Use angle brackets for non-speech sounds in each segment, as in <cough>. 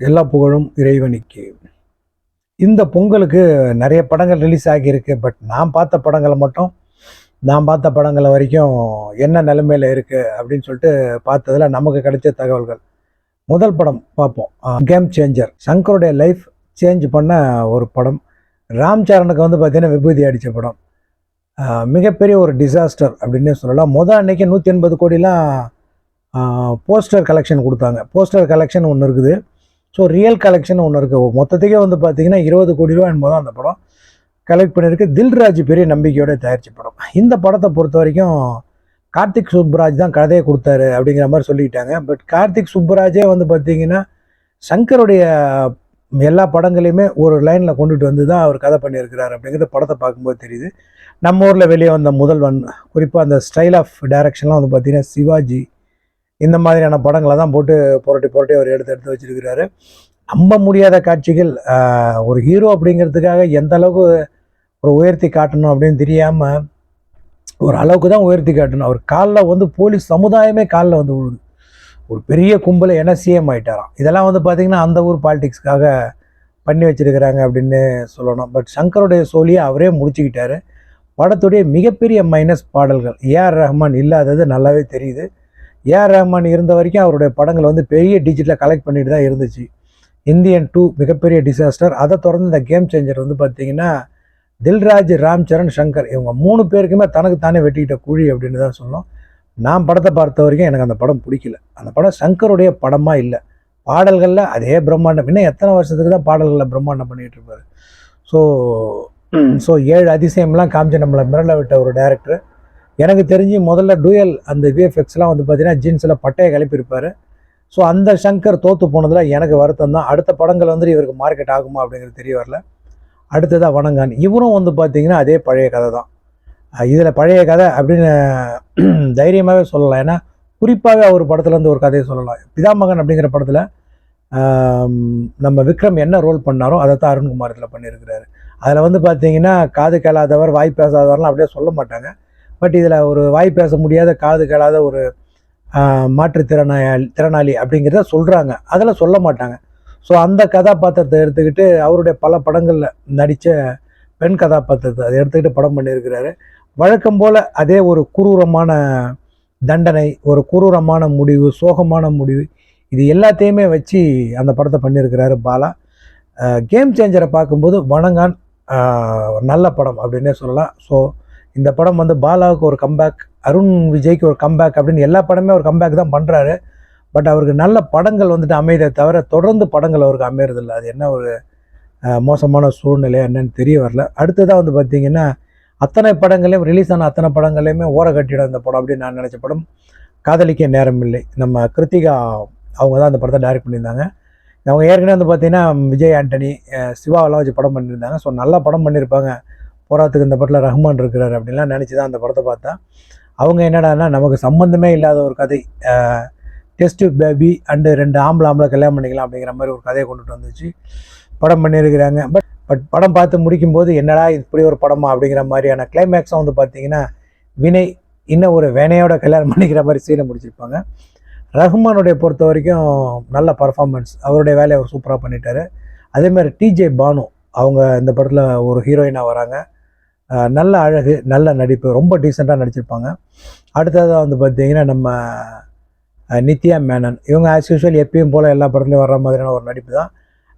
எல்லா புகழும் இறைவனுக்கு. இந்த பொங்கலுக்கு நிறைய படங்கள் ரிலீஸ் ஆகியிருக்கு. பட் நான் பார்த்த படங்களை மட்டும் நான் பார்த்த படங்களை வரைக்கும் என்ன நிலைமையில் இருக்குது அப்படின்னு சொல்லிட்டு பார்த்ததுல நமக்கு கிடைச்ச தகவல்கள். முதல் படம் பார்ப்போம். கேம் சேஞ்சர் சங்கருடைய லைஃப் சேஞ்ச் பண்ண ஒரு படம். ராம் சரணுக்கு வந்து பார்த்தீங்கன்னா விபூதி அடித்த படம். மிகப்பெரிய ஒரு டிசாஸ்டர் அப்படின்னே சொல்லலாம். முதல் அன்னைக்கு நூற்றி எண்பது கோடிலாம் போஸ்டர் கலெக்ஷன் கொடுத்தாங்க. போஸ்டர் கலெக்ஷன் ஒன்று இருக்குது. ஸோ ரியல் கலெக்ஷன் ஒன்று இருக்குது மொத்தத்துக்கே வந்து பார்த்தீங்கன்னா இருபது கோடி ரூபா என்பதும் அந்த படம். கலெக்ட் பண்ணியிருக்கு தில்ராஜ் பெரிய நம்பிக்கையோட தயாரிச்ச படம். இந்த படத்தை பொறுத்த வரைக்கும் கார்த்திக் சுப்ராஜ் தான் கதையை கொடுத்தாரு அப்படிங்கிற மாதிரி சொல்லிக்கிட்டாங்க பட் கார்த்திக் சுப்ராஜே வந்து பார்த்திங்கன்னா சங்கருடைய எல்லா படங்களையுமே ஒரு லைனில் கொண்டுட்டு வந்து தான் அவர் கதை பண்ணியிருக்கிறார் அப்படிங்கிறத படத்தை பார்க்கும்போது தெரியுது. நம்ம ஊரில் வெளியே வந்த முதல்வன் குறிப்பாக அந்த ஸ்டைல் ஆஃப் டைரக்ஷன்லாம் வந்து பார்த்திங்கன்னா சிவாஜி இந்த மாதிரியான படங்களை தான் போட்டு புரட்டி புரட்டி அவர் எடுத்து எடுத்து வச்சிருக்கிறாரு. நம்ப முடியாத காட்சிகள் ஒரு ஹீரோ அப்படிங்கிறதுக்காக எந்த அளவுக்கு ஒரு உயர்த்தி காட்டணும் அப்படின்னு தெரியாமல் ஒரு அளவுக்கு தான் உயர்த்தி காட்டணும். அவர் காலில் வந்து போலீஸ் சமுதாயமே காலில் வந்து விழுது. ஒரு பெரிய கும்பலை என்ன சிஎம் ஆயிட்டாராம். இதெல்லாம் வந்து பார்த்திங்கன்னா அந்த ஊர் பாலிடிக்ஸ்க்காக பண்ணி வச்சிருக்கிறாங்க அப்படின்னு சொல்லணும். பட் சங்கருடைய சோழியை அவரே முடிச்சுக்கிட்டாரு. படத்துடைய மிகப்பெரிய மைனஸ் பாடல்கள். ஏஆர் ரஹ்மான் இல்லாதது நல்லாவே தெரியுது. ஏஆர் ரஹ்மான் இருந்த வரைக்கும் அவருடைய படங்கள் வந்து பெரிய டிஜிட்டலாக கலெக்ட் பண்ணிட்டு தான் இருந்துச்சு. இந்தியன் டூ மிகப்பெரிய டிசாஸ்டர் அதை தொடர்ந்து இந்த கேம் சேஞ்சர் வந்து பார்த்தீங்கன்னா தில்ராஜ் ராம் சரண் சங்கர் இவங்க மூணு பேருக்குமே தனக்கு தானே வெட்டிக்கிட்ட குழி அப்படின்னு தான் சொன்னோம் நான் படத்தை பார்த்த வரைக்கும் எனக்கு அந்த படம் பிடிக்கல. அந்த படம் சங்கருடைய படமாக இல்லை. பாடல்களில் அதே பிரம்மாண்டம். இன்னும் எத்தனை வருஷத்துக்கு தான் பாடல்களில் பிரம்மாண்டம் பண்ணிகிட்டு இருப்பாரு. ஸோ ஸோ ஏழு அதிசயம்லாம் காமிச்சு நம்மளை மிரள விட்ட ஒரு டேரக்டர் எனக்கு தெரிஞ்சு முதல்ல டூயல் அந்த விஎஃப்எக்ஸ்லாம் வந்து பார்த்தீங்கன்னா ஜீன்ஸில் பட்டையை கிளப்பியிருப்பாரு. ஸோ அந்த சங்கர் தோற்று போனதில் எனக்கு வருத்தம் தான். அடுத்த படங்கள் வந்து இவருக்கு மார்க்கெட் ஆகுமா அப்படிங்கிறது தெரிய வரல. அடுத்ததாக வணங்கான். இவரும் வந்து பார்த்தீங்கன்னா அதே பழைய கதை தான். இதில் பழைய கதை அப்படின்னு <clears throat> தைரியமாகவே சொல்லலாம். ஏன்னா குறிப்பாகவே அவர் படத்துலேருந்து ஒரு கதையை சொல்லலாம். பிதாமகன் அப்படிங்கிற படத்தில் நம்ம விக்ரம் என்ன ரோல் பண்ணாரோ அதை தான் அருண்குமார் இதில் பண்ணியிருக்கிறாரு. அதில் வந்து பார்த்தீங்கன்னா காது கேளாதவர் வாய் பேசாதவர்லாம் அப்படியே சொல்ல மாட்டாங்க. பட் இதில் ஒரு வாய் பேச முடியாத காது கேளாத ஒரு மாற்றுத்திறனாளி திறனாளி அப்படிங்கிறத சொல்கிறாங்க அதில் சொல்ல மாட்டாங்க. ஸோ அந்த கதாபாத்திரத்தை எடுத்துக்கிட்டு அவருடைய பல படங்களில் நடித்த பெண் கதாபாத்திரத்தை அதை எடுத்துக்கிட்டு படம் பண்ணியிருக்கிறாரு. வழக்கம் போல் அதே ஒரு குரூரமான தண்டனை ஒரு குரூரமான முடிவு சோகமான முடிவு இது எல்லாத்தையுமே வச்சு அந்த படத்தை பண்ணியிருக்கிறாரு பாலா. கேம் சேஞ்சரை பார்க்கும்போது வணங்கான் நல்ல படம் அப்படின்னே சொல்லலாம். ஸோ இந்த படம் வந்து பாலாவுக்கு ஒரு கம்பேக் அருண் விஜய்க்கு ஒரு கம்பேக் அப்படின்னு எல்லா படமே ஒரு கம்பேக் தான் பண்ணுறாரு பட் அவருக்கு நல்ல படங்கள் வந்துட்டு அமையதை தவிர தொடர்ந்து படங்கள் அவருக்கு அமையறதில்ல. அது என்ன ஒரு மோசமான சூழ்நிலை என்னன்னு தெரிய வரல. அடுத்ததாக வந்து பார்த்திங்கன்னா அத்தனை படங்களையும் ரிலீஸ் ஆன அத்தனை படங்களையுமே ஓர கட்டிடும் இந்த படம் அப்படின்னு நான் நினச்ச படம் காதலிக்க நேரம் இல்லை. நம்ம கிருத்திகா அவங்க தான் அந்த படத்தை டைரக்ட் பண்ணியிருந்தாங்க. அவங்க ஏற்கனவே வந்து பார்த்திங்கன்னா விஜய் ஆண்டனி சிவாவெல்லாம் வச்சு படம் பண்ணியிருந்தாங்க. ஸோ நல்லா படம் பண்ணியிருப்பாங்க. போராத்துக்கு இந்த படத்தில் ரஹ்மான் இருக்கிறார் அப்படின்லாம் நினச்சி தான் அந்த படத்தை பார்த்தா. அவங்க என்னடான்னா நமக்கு சம்மந்தமே இல்லாத ஒரு கதை. டெஸ்ட் பேபி அண்டு ரெண்டு ஆம்பளை ஆம்பளை கல்யாணம் பண்ணிக்கலாம் அப்படிங்கிற மாதிரி ஒரு கதையை கொண்டுட்டு வந்துச்சு. படம் பண்ணியிருக்கிறாங்க. பட் பட் படம் பார்த்து முடிக்கும்போது என்னடா இப்படி ஒரு படமா அப்படிங்கிற மாதிரியான கிளைமேக்ஸும் வந்து பார்த்தீங்கன்னா வினை இன்னும் ஒரு வேனையோட கல்யாணம் பண்ணிக்கிற மாதிரி சீனை முடிச்சிருப்பாங்க. ரஹ்மானுடைய பொறுத்த வரைக்கும் நல்ல பர்ஃபார்மன்ஸ் அவருடைய வேலையை அவர் சூப்பராக பண்ணிட்டாரு. அதேமாதிரி டிஜே பானு அவங்க இந்த படத்தில் ஒரு ஹீரோயினாக வராங்க. நல்ல அழகு நல்ல நடிப்பு ரொம்ப டீசெண்டாக நடிச்சிருப்பாங்க. அடுத்ததாக வந்து பார்த்தீங்கன்னா நம்ம நித்யா மேனன். இவங்க ஆஸ் யூஷுவல் எப்பயும் போல் எல்லா படத்துலையும் வர்ற மாதிரியான ஒரு நடிப்பு தான்.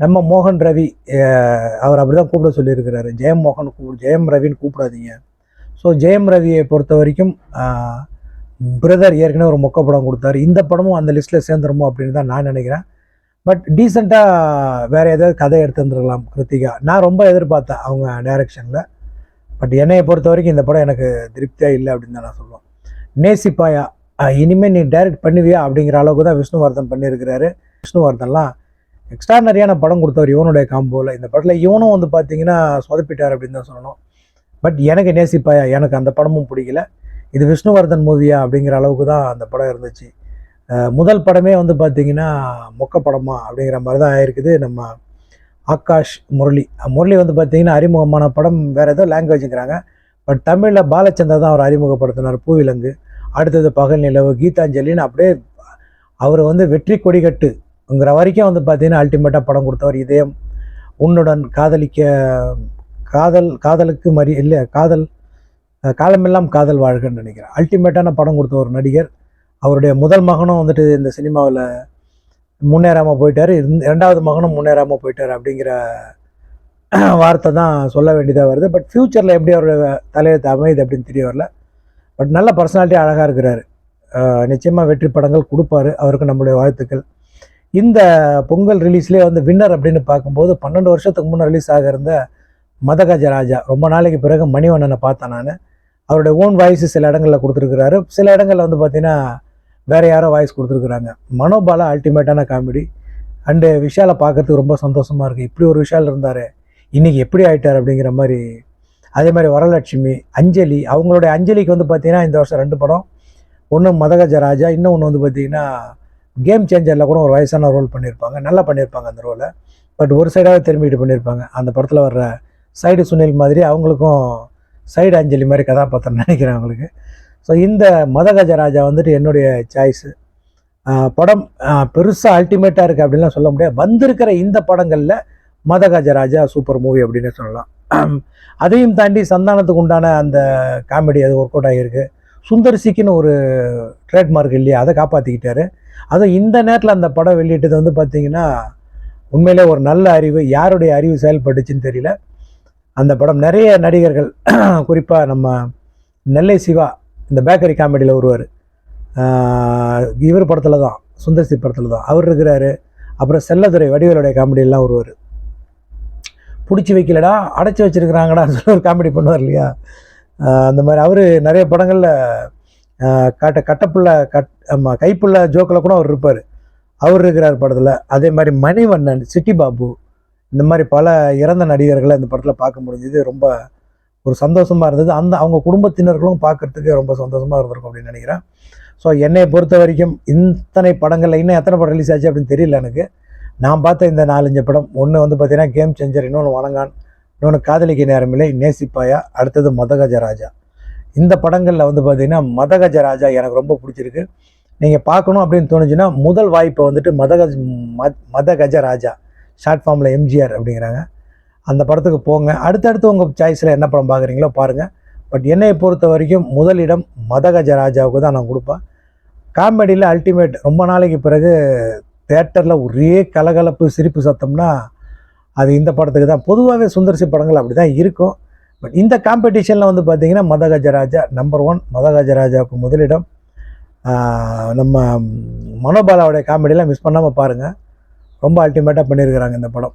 நம்ம மோகன் ரவி அவர் அப்படி தான் கூப்பிட சொல்லியிருக்கிறாரு. ஜெயம் மோகன் கூப்பிடு ஜெயம் ரவின்னு கூப்பிடாதீங்க. ஸோ ஜெயம் ரவியை பொறுத்த வரைக்கும் பிரதர் ஏற்கனவே ஒரு மொக்க படம் கொடுத்தாரு. இந்த படமும் அந்த லிஸ்ட்டில் சேர்ந்துருமோ அப்படின்னு தான் நான் நினைக்கிறேன். பட் டீசெண்டாக வேறு ஏதாவது கதை எடுத்துருந்துருக்கலாம் கிருத்திகா. நான் ரொம்ப எதிர்பார்த்தேன் அவங்க டைரக்ஷனில் பட் என்னையை பொறுத்த வரைக்கும் இந்த படம் எனக்கு திருப்தியாக இல்லை அப்படின்னு தான் நான் சொல்லுவேன். நேசிப்பாயா? இனிமேல் நீ டைரக்ட் பண்ணுவியா? அப்படிங்கிற அளவுக்கு தான் விஷ்ணுவர்தன் பண்ணியிருக்கிறாரு. விஷ்ணுவர்தன்லாம் எக்ஸ்ட்ரானரியான படம் கொடுத்தவர் இவனுடைய காம்போவில் இந்த படத்தில் இவனும் வந்து பார்த்தீங்கன்னா சொதப்பிட்டார் அப்படின்னு தான் சொல்லணும். பட் எனக்கு நேசிப்பாயா? எனக்கு அந்த படமும் பிடிக்கல. இது விஷ்ணுவர்தன் மூவியா அப்படிங்கிற அளவுக்கு தான் அந்த படம் இருந்துச்சு. முதல் படமே வந்து பார்த்திங்கன்னா மொக்க படமா அப்படிங்கிற மாதிரி தான் ஆயிருக்குது. நம்ம ஆகாஷ் முரளி. முரளி வந்து பார்த்திங்கன்னா அறிமுகமான படம் வேறு ஏதோ லாங்குவேஜுங்கிறாங்க பட் தமிழில் பாலச்சந்தர் தான் அவர் அறிமுகப்படுத்தினார் பூவிலங்கு. அடுத்தது பகல் நிலவு கீதாஞ்சலின்னு அப்படியே அவர் வந்து வெற்றி கொடிகட்டுங்கிற வரைக்கும் வந்து பார்த்தீங்கன்னா அல்டிமேட்டாக படம் கொடுத்தவர் இதயம். உன்னுடன் காதலிக்க காதல் காதலுக்கு மறி இல்லை காதல் காலமெல்லாம் காதல் வாழ்கன்னு நினைக்கிறேன். அல்டிமேட்டான படம் கொடுத்த ஒரு நடிகர். அவருடைய முதல் மகனும் வந்துட்டு இந்த சினிமாவில் முன்னேறாமல் போயிட்டார். இந்த ரெண்டாவது மகனும் முன்னேறாமல் போயிட்டார் அப்படிங்கிற <clears throat> வார்த்தை தான் சொல்ல வேண்டியதாக வருது. பட் ஃப்யூச்சரில் எப்படி அவருடைய தலையெழுத்து அமையுது அப்படின்னு தெரிய வரல. பட் நல்ல பர்சனாலிட்டி அழகாக இருக்கிறாரு. நிச்சயமாக வெற்றி படங்கள் கொடுப்பாரு. அவருக்கு நம்மளுடைய வாழ்த்துக்கள். இந்த பொங்கல் ரிலீஸ்லேயே வந்து வின்னர் அப்படின்னு பார்க்கும்போது பன்னெண்டு வருஷத்துக்கு முன்னே ரிலீஸ் ஆக இருந்த மதகஜ ராஜா ரொம்ப நாளைக்கு பிறகு மணிவண்ணனை பார்த்தேன் நான். அவருடைய ஓன் வாய்ஸ் சில இடங்களில் கொடுத்துருக்குறாரு. சில இடங்களில் வந்து பார்த்திங்கன்னா வேறு யாரோ வாய்ஸ் கொடுத்துருக்குறாங்க. மனோபாலா அல்டிமேட்டான காமெடி அண்டு விஷாலை பார்க்கறதுக்கு ரொம்ப சந்தோஷமாக இருக்குது இப்படி ஒரு விஷால் இருந்தார் இன்னைக்கு எப்படி ஆயிட்டார் அப்படிங்கிற மாதிரி. அதே மாதிரி வரலட்சுமி அஞ்சலி அவங்களுடைய அஞ்சலிக்கு வந்து பார்த்திங்கன்னா இந்த வருஷம் ரெண்டு படம். ஒன்று மதகஜ ராஜா இன்னும் ஒன்று வந்து பார்த்தீங்கன்னா கேம் சேஞ்சரில் கூட ஒரு வயசான ரோல் பண்ணியிருப்பாங்க நல்லா பண்ணியிருப்பாங்க அந்த ரோலை பட் ஒரு சைடாகவே திரும்பிட்டு பண்ணியிருப்பாங்க அந்த படத்தில் வர்ற சைடு சுனில் மாதிரி அவங்களுக்கும் சைடு அஞ்சலி மாதிரி கதாபாத்திரம் நினைக்கிறேன் அவங்களுக்கு. ஸோ இந்த மதகஜராஜா வந்துட்டு என்னுடைய சாய்ஸு படம் பெருசாக அல்டிமேட்டாக இருக்குது அப்படின்லாம் சொல்ல முடியாது. வந்திருக்கிற இந்த படங்களில் மதகஜராஜா சூப்பர் மூவி அப்படின்னு சொல்லலாம். அதையும் தாண்டி சந்தானத்துக்கு உண்டான அந்த காமெடி அது ஒர்க் அவுட் ஆகியிருக்கு. சுந்தர்சிக்குன்னு ஒரு ட்ரேட்மார்க் இல்லையா அதை காப்பாற்றிக்கிட்டாரு அதுவும் இந்த நேரத்தில் அந்த படம் வெளியிட்டது வந்து பார்த்திங்கன்னா உண்மையிலே ஒரு நல்ல அறிவு யாருடைய அறிவு செயல்பட்டுச்சுன்னு தெரியல. அந்த படம் நிறைய நடிகர்கள் குறிப்பாக நம்ம நெல்லை சிவா இந்த பேக்கரி காமெடியில் வருவார். இவர் படத்தில் தான் சுந்தர்சி படத்தில் தான் அவர் இருக்கிறாரு. அப்புறம் செல்லதுரை வடிவேலுடைய காமெடியெல்லாம் வருவார். பிடிச்சி வைக்கலடா அடைச்சி வச்சிருக்கிறாங்கடான்னு சொல்லி <laughs> ஒரு காமெடி பண்ணுவார் இல்லையா? அந்த மாதிரி. அவர் நிறைய படங்களில் கட்ட கட்டப்புள்ள கட் ஆமாம் கைப்புள்ள ஜோக்கில் கூட அவர் இருப்பார். அவர் இருக்கிறார் படத்தில். அதே மாதிரி மணிவண்ணன் சிட்டி பாபு இந்த மாதிரி பல இறந்த நடிகர்களை இந்த படத்தில் பார்க்க முடிஞ்சது. ரொம்ப ஒரு சந்தோஷமாக இருந்தது. அந்த அவங்க குடும்பத்தினர்களும் பார்க்கறதுக்கு ரொம்ப சந்தோஷமாக இருந்திருக்கும் அப்படின்னு நினைக்கிறேன். ஸோ என்னை பொறுத்த வரைக்கும் இத்தனை படங்களில் இன்னும் எத்தனை படம் ரிலீஸ் ஆச்சு அப்படின்னு தெரியல எனக்கு. நான் பார்த்த இந்த நாலஞ்சு படம் ஒன்று வந்து பார்த்தீங்கன்னா கேம் சேஞ்சர் இன்னொன்று வணங்கான் இன்னொன்று காதலிக்க நேரமில்லை நேசிப்பாயா அடுத்தது மதகஜ ராஜா இந்த படங்களில் வந்து பார்த்தீங்கன்னா மதகஜ ராஜா எனக்கு ரொம்ப பிடிச்சிருக்கு. நீங்கள் பார்க்கணும் அப்படின்னு தோணுச்சுன்னா முதல் வாய்ப்பை வந்துட்டு மதகஜ் மத் மதகஜ ராஜா ஷார்ட் ஃபார்மில் எம்ஜிஆர் அப்படிங்கிறாங்க. அந்த படத்துக்கு போங்க. அடுத்தடுத்து உங்கள் சாய்ஸில் என்ன படம் பார்க்குறீங்களோ பாருங்கள் பட் என்னை பொறுத்த வரைக்கும் முதலிடம் மதகஜ ராஜாவுக்கு தான் நான் கொடுப்பேன். காமெடியில் அல்டிமேட் ரொம்ப நாளைக்கு பிறகு தேட்டரில் ஒரே கலகலப்பு சிரிப்பு சத்தம்னா அது இந்த படத்துக்கு தான். பொதுவாகவே சுந்தர்சி படங்கள் அப்படி தான் இருக்கும். பட் இந்த காம்படிஷனில் வந்து பார்த்தீங்கன்னா மதகஜராஜா நம்பர் ஒன் மதகஜராஜாவுக்கு முதலிடம். நம்ம மனோபாலாவுடைய காமெடியெலாம் மிஸ் பண்ணாமல் பாருங்கள் ரொம்ப அல்டிமேட்டாக பண்ணியிருக்கிறாங்க இந்த படம்.